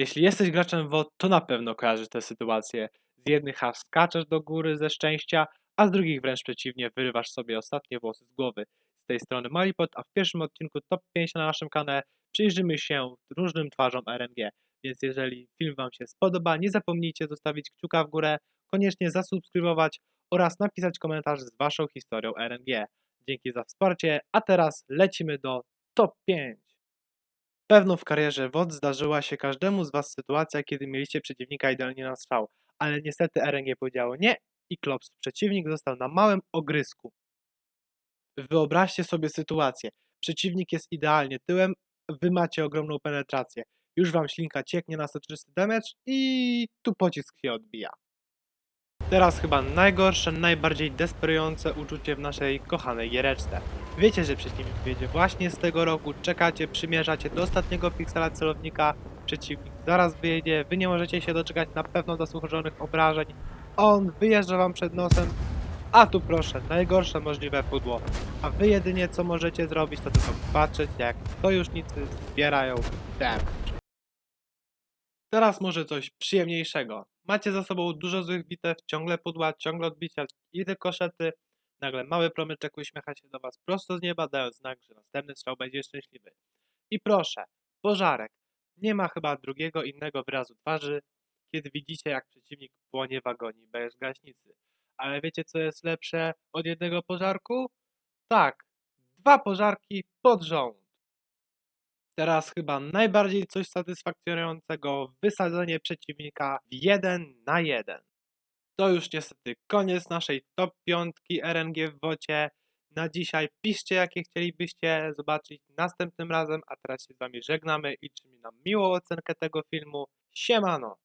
Jeśli jesteś graczem WoD, to na pewno kojarzysz tę sytuację. Z jednych aż skaczesz do góry ze szczęścia, a z drugich wręcz przeciwnie, wyrywasz sobie ostatnie włosy z głowy. Z tej strony Malipot, a w pierwszym odcinku Top 5 na naszym kanale przyjrzymy się różnym twarzom RNG. Więc jeżeli film Wam się spodoba, nie zapomnijcie zostawić kciuka w górę, koniecznie zasubskrybować oraz napisać komentarz z Waszą historią RNG. Dzięki za wsparcie, a teraz lecimy do Top 5. Pewno w karierze WOD zdarzyła się każdemu z Was sytuacja, kiedy mieliście przeciwnika idealnie na strzał, ale niestety RNG powiedziało nie i klops. Przeciwnik został na małym ogrysku. Wyobraźcie sobie sytuację. Przeciwnik jest idealnie tyłem, Wy macie ogromną penetrację. Już Wam ślinka cieknie na 130 damage i tu pocisk się odbija. Teraz chyba najgorsze, najbardziej desperujące uczucie w naszej kochanej giereczce. Wiecie, że przeciwnik wiedzie właśnie z tego roku, czekacie, przymierzacie do ostatniego piksela celownika, przeciwnik zaraz wyjedzie, wy nie możecie się doczekać na pewno zasłużonych obrażeń, on wyjeżdża wam przed nosem, a tu proszę, najgorsze możliwe pudło. A wy jedynie co możecie zrobić, to tylko patrzeć jak sojusznicy zbierają damage. Teraz może coś przyjemniejszego. Macie za sobą dużo złych bitew, ciągle pudła, ciągle odbicia i koszety. Nagle mały promyczek uśmiecha się do was prosto z nieba, dając znak, że następny strzał będzie szczęśliwy. I proszę, pożarek. Nie ma chyba drugiego innego wyrazu twarzy, kiedy widzicie jak przeciwnik płonie w agonii bez gaśnicy. Ale wiecie co jest lepsze od jednego pożarku? Tak, dwa pożarki pod rząd. Teraz chyba najbardziej coś satysfakcjonującego wysadzenie przeciwnika w 1 na 1. To już niestety koniec naszej top 5 RNG w wocie. Na dzisiaj piszcie jakie chcielibyście zobaczyć następnym razem, a teraz się z wami żegnamy i liczymy na miłą ocenkę tego filmu. Siemano!